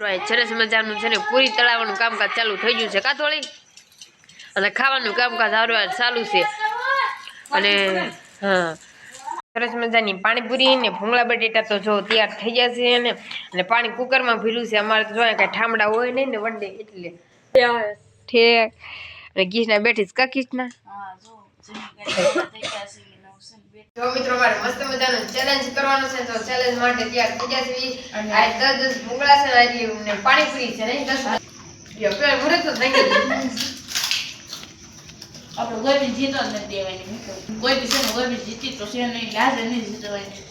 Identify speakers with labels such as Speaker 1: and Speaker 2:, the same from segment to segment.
Speaker 1: સરસ મજાનું છે ને પૂરી તળાવવાનું કામકાજ ચાલુ થઈ ગયું છે. કાતોળી અને ખાવાનું કામકાજ હારું ચાલુ છે. અને હા. સરસ મજાની પાણીપુરી ને ભૂંગળા બટેટા તો જો તૈયાર થઈ ગયા છે ને અને પાણી કુકરમાં ભીલું છે. અમારે તો જોઈએ કાંઈ ઠામડા હોય નહીં ને વડે એટલે. ઠેક. અને કૃષ્ણા બેઠી છે કા કૃષ્ણા જો મિત્રો મારે મસ્ત મજાનો ચેલેન્જ કરવાનો છે. તો ચેલેન્જ માટે તૈયાર થઈ ગયા છે
Speaker 2: અને-
Speaker 1: આ દસ દસ ભૂંગળા છે ને એટલી ને પાણીપુરી છે નહીં દસ યો, પેલા તો થઈ ગઈ.
Speaker 2: આપણે કોઈ બી જીતો નથી દેવાની કોઈ બી છે કોઈ બી જીતી તો છે નહીં લાજ નહીં જીતવાની.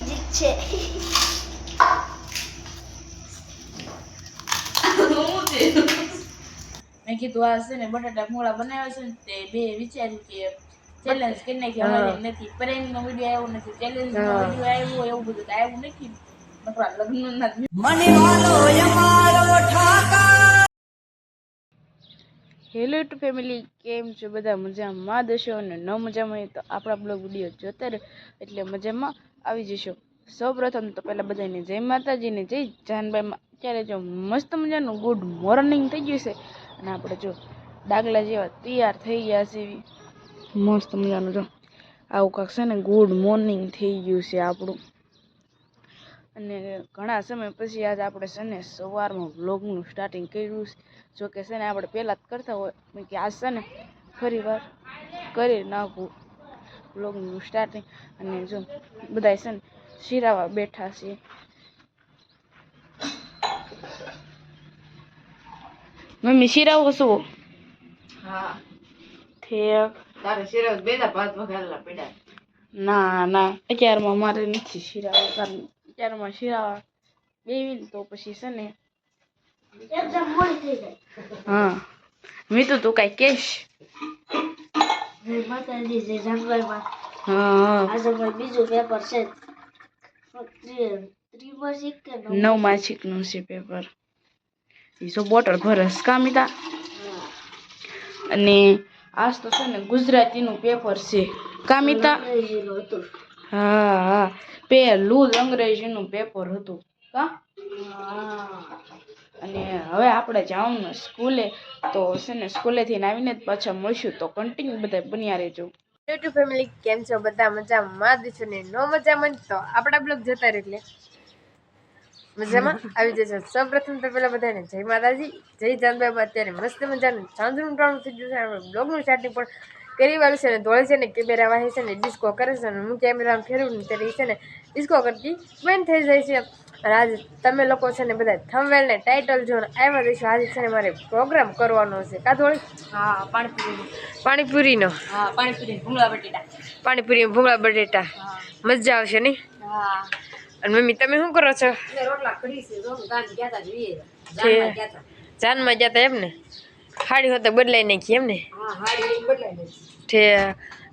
Speaker 2: હું છે? મેં કીધું આ છે ને બટાટા મોળા બનાવ્યા છે ને તે બે વિચાર્યું કે ચેલેન્જ કરી નાખી અમારી નથી. પ્રેમ નો વીડિયો આવ્યો નથી ચેલેન્જ નો. વીડિયો આવ્યો એવું બધું આવ્યું નથી. લગ્ન ના હેલો ટુ ફેમિલી કેમ છો? બધા મજામાં? દશો અને ન મજામાં હોય તો આપણા બ્લોગ વીડિયો જોતા રહે. એટલે મજામાં આવી જશો. સૌપ્રથમ તો પહેલાં બધાને જય માતાજી ને જય જાનભાઈમાં અત્યારે જો મસ્ત મજાનું ગુડ મોર્નિંગ થઈ ગયું છે. અને આપણે જો. ડાગલા જેવા તૈયાર થઈ ગયા છે એવી. મસ્ત મજાનું, જો. આવું કાંક છે ને ગુડ મોર્નિંગ થઈ ગયું છે આપણું. અને ઘણા સમય પછી આજે આપણે છે ને, સવારમાં બ્લોગનું સ્ટાર્ટિંગ કર્યું છે. જો કે છે ને, આપણે પહેલાં જ કરતા હોય કે આજ છે ને, ફરી વાર કરી નાખું બ્લોગનું સ્ટાર્ટિંગ અને જો બધા છે ને, શિરાવા બેઠા છે. મમ્મી શિરાવો શું?
Speaker 1: હા.
Speaker 2: ઠેક.
Speaker 1: તારે શિરાવ બેદા ભાત વઘારેલા પડ્યા.
Speaker 2: ના ના. અત્યારમાં મારે નથી શિરાવા. કારણ અત્યારમાં શિરાવા બેવી ને તો પછી છે ને. હા. મેં તો તું કાંઈ કહેશ
Speaker 3: જંગલમાં.
Speaker 2: હા. હા
Speaker 3: આજે મારું બીજું પેપર છે. ત્રી- ત્રિમાસિક કે નવ
Speaker 2: માસિક માસિકનું છે પેપર જો બોટલ ભરસ કામિતા અને આજ તો છે ને ગુજરાતીનું પેપર છે. કામિતા? હા હા. પહેલું જ અંગ્રેજીનું પેપર હતું. કા? અને હવે આપણે જવાનું સ્કૂલે તો છે ને સ્કૂલેથી આવીને જ પાછા મળશું. તો કન્ટિન્યુ બધા બન્યા રહેજો.
Speaker 1: યુટ્યુબ ફેમિલી કેમ છો? બધા મજામાં? દીશું ને નો મજામાં તો આપણા બ્લોગ જતા રહે એટલે મજામાં? આવી જશે સૌપ્રથમ તો પેલા બધાને જય માતાજી જય જાનભાઈ અત્યારે મસ્ત મજાનું સાંજનું ટાણું થઈ ગયું છે. આપણે બ્લોગનું સ્ટાર્ટિંગ પણ કરી વાળું છે ને ધોળે છે ને કેમેરા વાહે છે ને ડિસ્કો કરે છે ને હું કેમેરામાં ફેરવું ને ત્યારે છે ને ડિસ્કો કરતી બંધ થઈ જાય છે. અને આજે તમે લોકો છે ને બધા થમવેલ ને ટાઇટલ જોઈને આવ્યા દઈશું આજે છે ને મારે પ્રોગ્રામ કરવાનો છે. કા ધોળી?
Speaker 2: હા પાણીપુરી
Speaker 1: પાણીપુરીનો.
Speaker 2: હા પાણીપુરી ભૂંગળા બટેટા.
Speaker 1: પાણીપુરી ભૂંગળા બટેટા. મજા આવશે નહીં?
Speaker 2: હા.
Speaker 1: અને મમ્મી તમે શું કરો છો. જાનમાં ગયા તા. એમ ને? હાડી હોતે બદલાઈ નાખી એમ ને?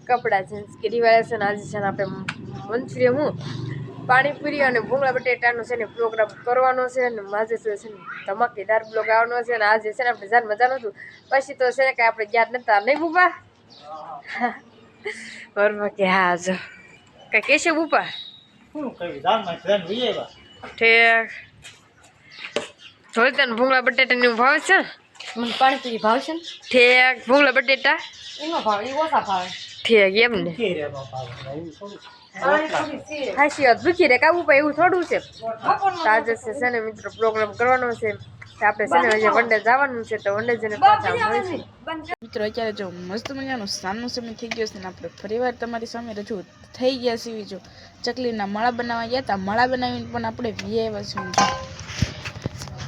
Speaker 1: કપડાં ચેન્જ કે વાળા છે ને આજે છે ને આપણે મંચુરિયન હું? પાણીપુરી અને ભૂંગળા બટેટાનો છે ને પ્રોગ્રામ કરવાનો છે અને આજે તો છે ને ધમાકેદાર બ્લોગ આવવાનો છે અને આજે છે ને આપણે જાન મજા નહોતું પછી તો છે ને કાંઈ આપણે યાદ નતા. નહીં બુપા? બરોબર કે હા જો. કઈ કહેશે બુપા? ઠેક. જોઈ તને ભૂંગળા બટેટાનું ભાવ છે?
Speaker 2: મને પાણીપુરી ભાવશે ને?
Speaker 1: ઠેક ભૂંગળા બટેટા.
Speaker 2: એનો ભાવ એ ઓછા ભાવે.
Speaker 1: ઠેક એમ ને. ખાસી વાત દુખી રે કાબુ પર એવું થોડું છે. તો છે છે ને મિત્રો પ્રોગ્રામ કરવાનો છે. આપણે છે ને વંડે જવાનું છે તો વંડે જઈને પાછા મળીશું.
Speaker 2: મિત્રો અત્યારે જો મસ્ત મજાનો સાંજનો સમય થઈ ગયો છે ને આપણે ફરીવાર તમારી સામે રજૂ થઈ ગયા છીએ જો ચકલીના માળા બનાવવા ગયા હતા માળા બનાવીને પણ આપણે વી છીએ.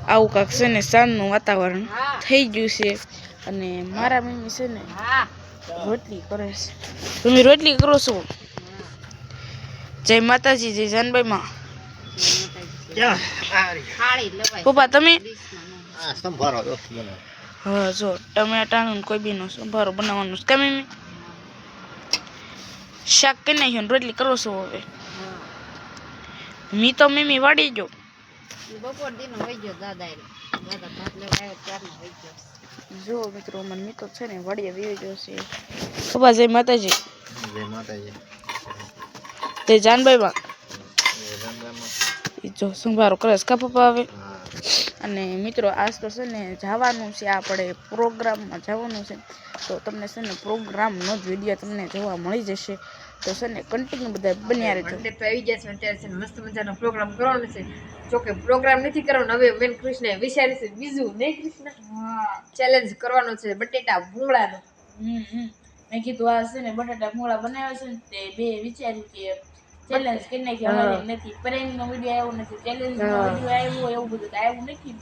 Speaker 2: આવું કાંક છે ને સાંજનું વાતાવરણ થઈ ગયું છે. અને મારા મમ્મી છે ને રોટલી કરે છે. તમે રોટલી કરો છો? જય માતાજી જય
Speaker 4: જાનબાઈ માં
Speaker 2: પપ્પા તમે?
Speaker 4: આ સંભારો દોસ્ત
Speaker 2: હા જો ટમેટાનું ને કોઈ બીનો સંભારો બનાવવાનું છે. કેમ મમ્મી શાક કરી નાખ્યું ને રોટલી કરો છો હવે. મી તો મમ્મી વાડી જો
Speaker 3: બપોર દિન હોય ગયો દાદા દાદા ભાત લેવા આવ્યો ત્યારનો હોય ગયો.
Speaker 2: જો મિત્રો મને મી તો છે ને વાડીએ વી ગયો છે. પપ્પા જય માતાજી.
Speaker 4: જય માતાજી.
Speaker 2: તે જાનબાઈમાં
Speaker 5: એ જો સંભારો કરે છે. કા પપ્પા હવે અને મિત્રો આજ તો છે ને જવાનું છે આપણે પ્રોગ્રામમાં જવાનું છે. તો તમને છે ને પ્રોગ્રામનો જ વીડિયો તમને જોવા મળી જશે. તો છે ને કન્ટિન્યુ બધા બન્યા રહેજો.
Speaker 1: એટલે તો આવી ગયા છે અત્યારે છે ને મસ્ત મજાનો પ્રોગ્રામ કરવાનો છે. જોકે પ્રોગ્રામ નથી કરવાનો હવે મેન કૃષ્ણ વિચાર્યું છે બીજું નહીં કૃષ્ણ? ચેલેન્જ કરવાનો છે બટેટા ભૂંગળાનો.
Speaker 5: હમ હમ. મેં કીધું આ છે ને બટાટા ભૂંગળા બનાવ્યા છે ને તે બે વિચાર્યું કે ચેલેન્જ કરી નાખી અમારી નથી. પ્રેમનો વીડિયો આવ્યો નથી. ચેલેન્જનો
Speaker 1: હા.
Speaker 5: વીડિયો આવ્યો એવું બધું આવ્યું નથી.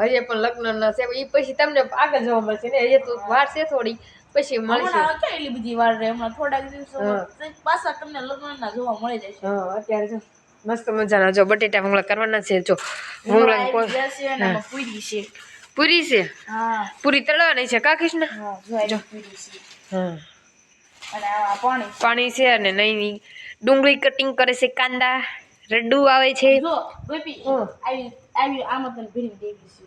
Speaker 1: હજી પણ લગ્ન ના છે. એ પછી તમને આગળ જોવા મળશે ને? હજી તો વાર છે થોડી. પછી મળશે.
Speaker 5: એટલી બધી વાર રહે. હમણાં થોડાક દિવસો પાછા તમને લગ્નના જોવા મળી જશે.
Speaker 1: હા અત્યારે જો મસ્ત મજાના. જો બટેટા ભૂંગળા કરવાના છે. જો ભૂંગળા
Speaker 5: છે પૂરી છે.
Speaker 1: પૂરી છે? પૂરી તળવાની છે કા કૃષ્ણ?
Speaker 5: જો. પૂરી છે.
Speaker 1: હા.
Speaker 5: પાણી.
Speaker 1: પાણી છે અને નહીં ડુંગળી કટિંગ કરે છે કાંદા. રડ્ડુ આવે છે.
Speaker 5: જો બેબી આવી આવી આમાં તને ભીરી દેવી છે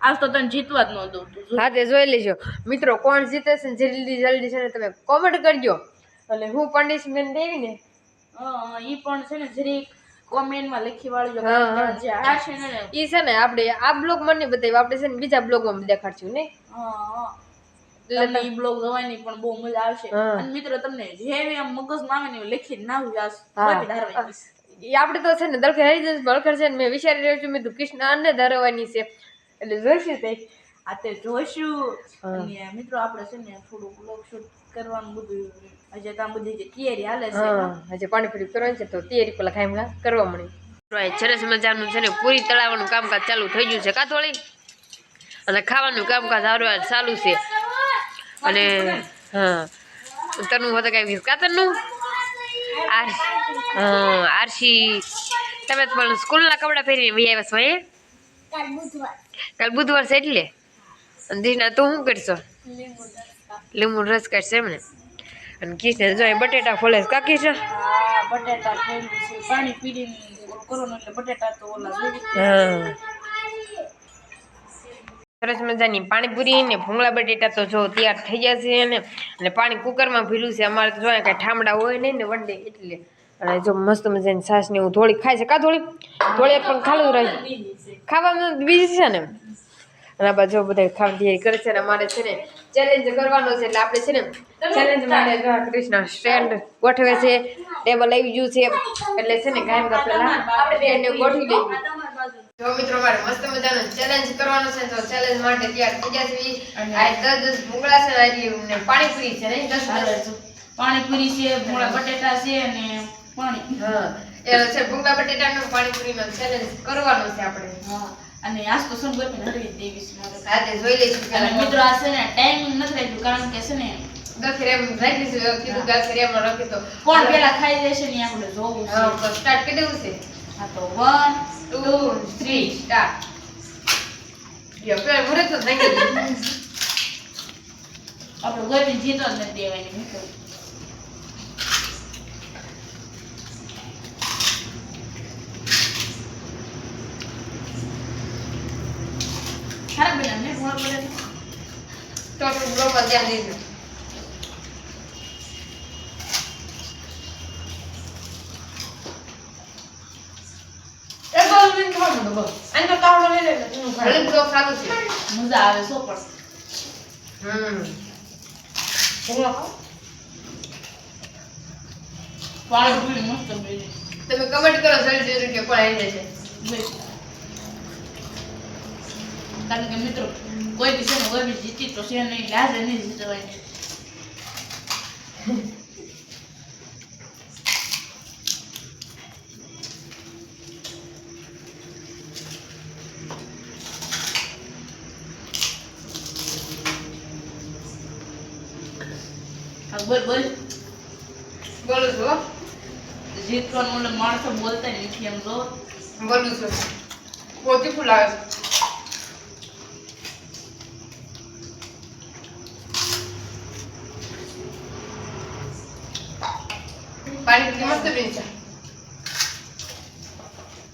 Speaker 5: આજ તો તને જીતવા જ ન દઉં તું
Speaker 1: હા તે જોઈ લેજો. મિત્રો કોણ જીતે છે ને જલ્દી જલ્દી છે ને તમે કોમેન્ટ કરજો. અને હું પનિશમેન્ટ દેવી ને?
Speaker 5: હા ઈ પણ છે ને જરીક કોમેન્ટમાં લખી વાળજો. જે આ છે ને
Speaker 1: એ છે ને આપણે આ બ્લોગ મને બતાવ્યું. આપણે છે ને બીજા બ્લોગમાં દેખાડશું ને?
Speaker 5: હા.
Speaker 1: એટલે
Speaker 5: ઈ બ્લોગ જોવાની પણ બહુ મજા આવશે. અને મિત્રો તમને જેવી આમ મગજમાં આવે ને લખી ના
Speaker 1: જાસ.
Speaker 5: કોઈ ધારવાની છે.
Speaker 1: એ આપણે તો છે ને દળખર હરી જશે બળખર છે ને મેં વિચારી રહ્યો છું મેં કૃષ્ણ આને ધરવાની છે. એટલે જોઈશું તે.
Speaker 5: આ તે જોઈશું. અને મિત્રો આપણે છે ને થોડું બ્લોગ શૂટ કરવાનું બધું હજી તો બધી જે તૈયારી હાલે છે.
Speaker 1: હા પાણી પાણીપુરી કરવાની છે તો તૈયારી પેલા ખાઈ કરવા મળી. સરસ મજાનું છે ને પૂરી તળાવવાનું કામકાજ ચાલુ થઈ ગયું છે. કાતોળી અને ખાવાનું કામકાજ સારું ચાલુ છે. અને હા. તનું હોતે કઈ કાતરનું આર હા આરસી. તમે પણ સ્કૂલના કપડાં પહેરીને વહી આવ્યા છો હે? કાલ બુધવાર છે એટલે? અને દીના તું શું કરશો? લીંબુ રસ કાઢશે એમને. અને કિશન જો બટેટા ફોલે છે. કા કિશન
Speaker 5: હા બટાટા છે. પાણી પીડીને કરવાનું એટલે બટેટા તો ઓલા
Speaker 1: હા. સરસ મજાની પાણીપુરી ને ભૂંગળા બટેટા તો જો તૈયાર થઈ ગયા છે અને અને પાણી કુકરમાં ભીલું છે. અમારે તો જોઈએ કાંઈ ઠામડા હોય નહીં ને વડે એટલે. અને જો મસ્ત મજાની છાશ ને એવું થોડી ખાય છે. કા થોડી થોડી પણ ખાલું રહે. ખાવામાં બીજી છે ને. અને આ બાજુ બધા ખાવાની તૈયારી કરે છે અને અમારે છે ને ચેલેન્જ કરવાનો છે એટલે આપણે છે ને ચેલેન્જ માટે કૃષ્ણ સ્ટેન્ડ ગોઠવે છે. ટેબલ આવી ગયું છે. એટલે છે ને ગાયમ આપણે ગોઠવી દઈએ. જો મિત્રો મારે મસ્ત મજાનો ચેલેન્જ કરવાનો છે તો ચેલેન્જ માટે તૈયાર થઈ ગયા છે આ દસ દસ ભૂંગળા છે ને એટલી ને પાણીપુરી છે ને દસ દસ
Speaker 5: પાણીપુરી છે ભૂંગળા બટેટા છે અને પાણી.
Speaker 1: હા એ છે ભૂંગળા બટેટાનો પાણીપુરીનો ચેલેન્જ કરવાનો છે આપણે.
Speaker 5: હા અને આજ તો સંગત ને હરવી દેવી છે મારે.
Speaker 1: જોઈ લઈશું
Speaker 5: અને મિત્રો આ છે ને ટાઈમિંગ નથી રાખ્યું કારણ કે છે ને
Speaker 1: દસ રાખીશું. કીધું દસ રેમ રાખી તો
Speaker 5: કોણ પેલા ખાઈ જશે ને આપણે જોવું છે.
Speaker 1: સ્ટાર્ટ કરી દેવું છે.
Speaker 5: હા તો વન
Speaker 1: ટુ થ્રી સ્ટાર્ટ
Speaker 5: આપણે કોઈ બી જીતો જ નથી દેવાની મિત્રો સારા બન્યા ને ભૂંગળા બટેટા
Speaker 1: તો તું બ્લોકમાં ધ્યાન દીધું ખાવાનું બોલ આને તો તાવડો લઈ લે ને તું ખા ભલે બ્લોક સારું છે.
Speaker 5: મજા આવે સો પણ
Speaker 1: હમ. ભૂંગળો ખાઓ?
Speaker 5: પાણીપુરી મસ્ત બની
Speaker 1: તમે કમેન્ટ કરો જલ્દી જલ્દી કે કોણ જશે
Speaker 5: બસ. કારણ કે મિત્રો કોઈ છે ને કોઈ બી જીતી તો છે નહીં લાજે નહીં જીતવાની બોલ બોલ
Speaker 1: બોલું છું.
Speaker 5: જીતવાનું એટલે માણસો બોલતા નથી એમ જો
Speaker 1: બોલું છું. પોતી ફૂલાવે છે. પાણી પીધી મસ્ત પીને છે.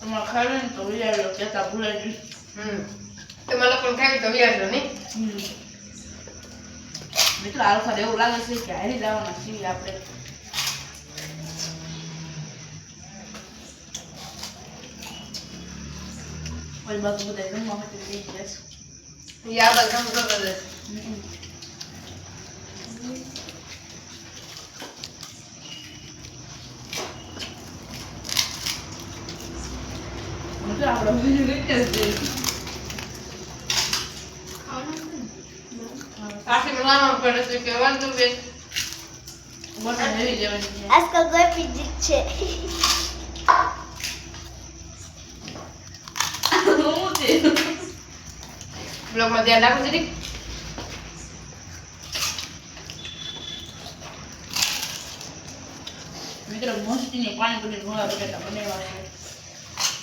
Speaker 5: તમારે ખાવે ને તો વિચાર્યો કેતા ભૂલાઈ ગયું.
Speaker 1: હમ. તમારે પણ ખાવી તો વ્યાજો નહીં?
Speaker 5: મિત્રો આલ્ફા એવું લાગે છે કે હારી જવાના છીએ આપણે. કોઈ બાકી બધા જમવા માટે જશે આપણે
Speaker 1: કાશી બનાવવા પડે છે કે વાંધો બે
Speaker 5: બટાકા લેવી જવાની.
Speaker 6: આજકાલ ગોપી જીત છે
Speaker 1: બ્લોગમાં ધ્યાન રાખો જરીક
Speaker 5: મિત્રો મોસ્ટની પાણીપુરી ભૂંગળા બટાટા બનાવ્યા છે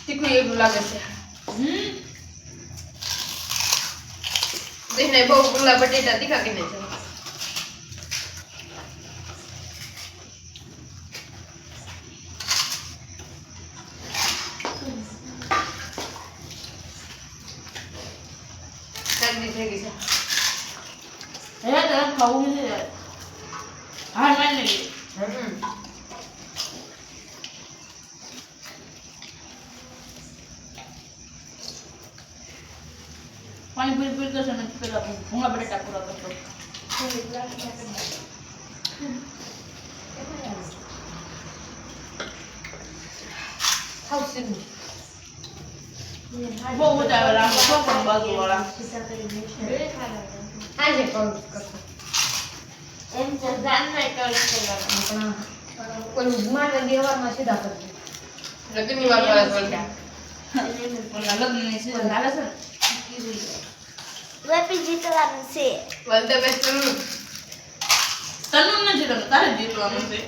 Speaker 1: તીખું એવું લાગે છે
Speaker 5: હમ
Speaker 1: દેખને બહુ ગુલા બટેટા તીખા કે નહીં થઈ ગઈ છે.
Speaker 5: હે તો છે હા માની લઈએ
Speaker 1: હમ.
Speaker 5: પાણીપુરી પૂરી કરશો ને પેલા ભૂંગળા બટાટા પૂરા કરશો
Speaker 1: સીધું
Speaker 5: બહુ મજા આવે આમ તો પણ બાજુવાળા
Speaker 1: આજે કરું કરતો
Speaker 6: એમ તો જાનમાં કરી
Speaker 1: ઓલું માને દેવામાં સીધા કરજો લગ્નની વાત આવે છે
Speaker 5: પણ લગ્નની season હાલે છે
Speaker 6: ગોપી જીતવાનું છે.
Speaker 1: ઓલ ધ બેસ્ટ
Speaker 5: તનું નથી રમતું તારે જીતવાનું છે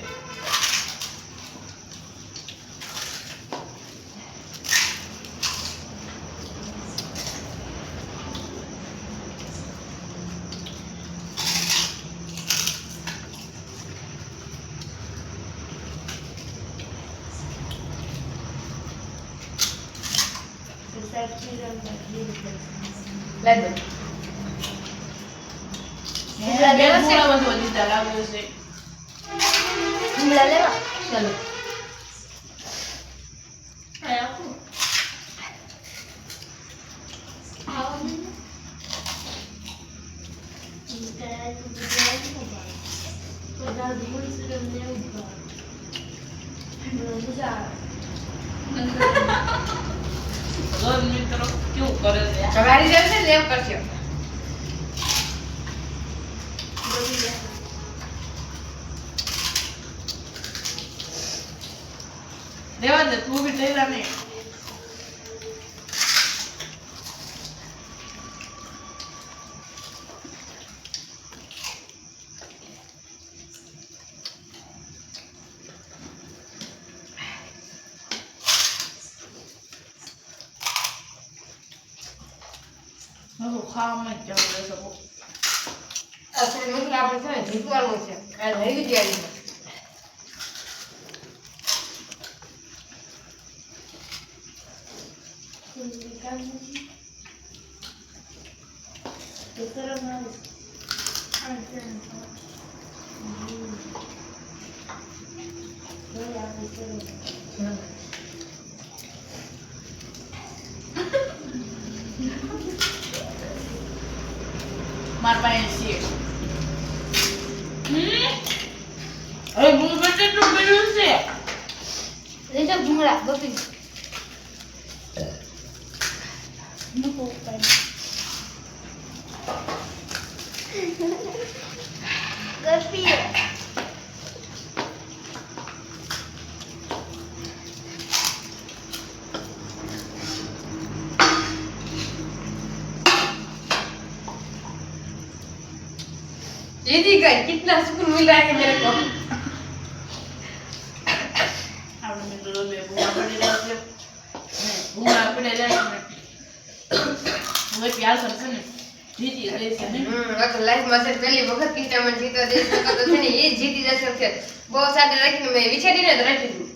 Speaker 1: લાઈ દે
Speaker 5: હે, બે ભૂંગળા બધું જીતા લાગ્યું છે
Speaker 6: ભૂંગળા લેવા?
Speaker 1: ચલો.
Speaker 5: મિત્રો કેવું કરે છે?
Speaker 1: તમારી જેમ છે ને એમ
Speaker 5: રેવા દે તું બી તૈયાર નહીં હવે ખાવામાં જ જવું રહેશે બહુ.
Speaker 1: અસલ મતલબ આપણે છે ને જીતવાનું છે આ રહી ગઈ છે
Speaker 5: મારા પાસે છે? હવે પડ્યું છે.
Speaker 6: ભૂંગળા ഒന്ന് പോകാൻ
Speaker 1: दीदी का कितना सुकून मिला है मेरे को
Speaker 5: अब मिलो मैं बुआ पड़े रहते मैं बुआ अपने रहते हैं હવે પ્યાર કરશે ને જીતી ગઈ ને.
Speaker 1: હમ તો લાઈફ છે પહેલી વખત કિસ્સામાં જીતો દેશ તો છે ને એ જીતી જશે છે બહુ સારી રાખીને મેં વિચારીને જ રાખી દીધું.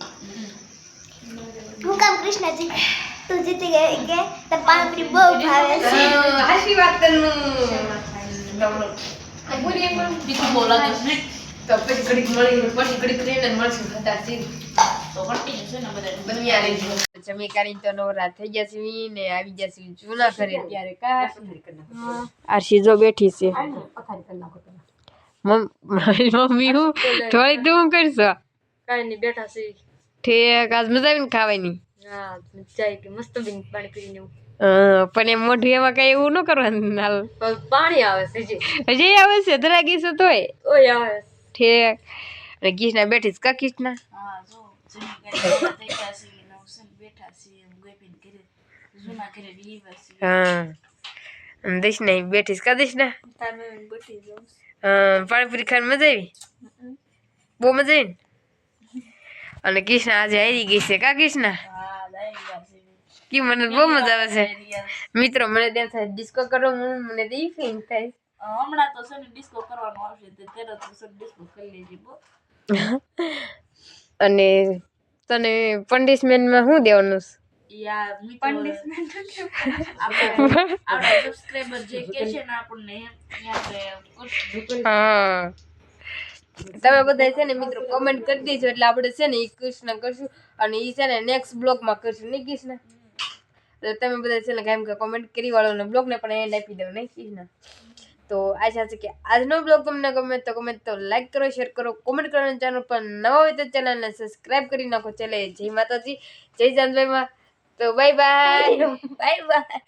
Speaker 6: હું કામ કૃષ્ણજી તું જીતી ગઈ કે તો પાણીપુરી બહુ ભાવે છે?
Speaker 1: હા, વાત તનું. આ પૂરી એક વાર
Speaker 5: તીખું બહુ લાગે છે ને.
Speaker 1: તો પછી ઘડીક મળી પછી ઘડીક રહીને મળશું હતા સીધ.
Speaker 5: તો કન્ટિન્યુ છે ને બધા
Speaker 1: બન્યા રહેજો. જમી કરીને તો નવરા થઈ ગયા છે ને આવી ગયા છે જૂના ઘરે ત્યારે કા આરસી જો બેઠી છે મમ્મી હું થોડીક તું હું કરશો
Speaker 7: કાંઈ નહીં બેઠા છે
Speaker 1: ઠેક આજ મજા આવી ને ખાવાની
Speaker 7: હા મજા આવી મસ્ત બીન પાણી પીને
Speaker 1: હં, પણ એમ મોઢું એમાં કઈ એવું ન કરવાનું હાલ
Speaker 7: પાણી આવે છે જી
Speaker 1: હજી આવે છે ધરા ગીસો તોય
Speaker 7: ઓય આવે
Speaker 1: ઠીક અને ગીસના બેઠી છે કા ગીસના
Speaker 5: હા જો જૂની ગાડી થઈ ગયા છે નવસન બેઠા છે ગોપીન ઘરે જૂના ઘરે લીવા છે
Speaker 1: હા. દેશના બેઠીશ કા
Speaker 7: તારે જાઉં છે.
Speaker 1: પાણીપુરી ખાવાની મજા આવી? બહુ મજા આવી ને? અને કૃષ્ણ આજે હારી ગઈ છે કા કૃષ્ણ? કી મને બહુ મજા આવે છે. મિત્રો મને તેમ થાય ડિસ્કો કરો હું મને તો ઈ ફીલ થાય.
Speaker 5: હમણાં તો છે ને ડિસ્કો કરવાનો આવશે તે ત્યારે તો છે ડિસ્કો કરી લેજે બો
Speaker 1: અને તને પંડિશમેન્ટમાં શું દેવાનું છે?
Speaker 5: યાર મિત્રો આપણે આપણા સબસ્ક્રાઇબર જે કે છે ને આપણને એ આપણે કરશું.
Speaker 1: હા. તમે બધા છે ને મિત્રો કોમેન્ટ કરી દેજો એટલે આપણે છે ને એ કૃષ્ણ કરશું અને એ છે ને નેક્સ્ટ બ્લોગમાં કરશું નહીં કૃષ્ણ? એટલે તમે બધા છે ને કેમ કે કોમેન્ટ કરી વાળો ને બ્લોગને પણ એન્ડ આપી દઉં નહીં કૃષ્ણ? તો આશા છે કે આજનો બ્લોગ તમને ગમે તો ગમે તો લાઈક કરો શેર કરો કોમેન્ટ કરો ચેનલ પર નવા હોય તો ચેનલને સબસ્ક્રાઈબ કરી નાખો. ચાલે જય માતાજી જય જાનભાઈમાં તો બાય બાય બાય બાય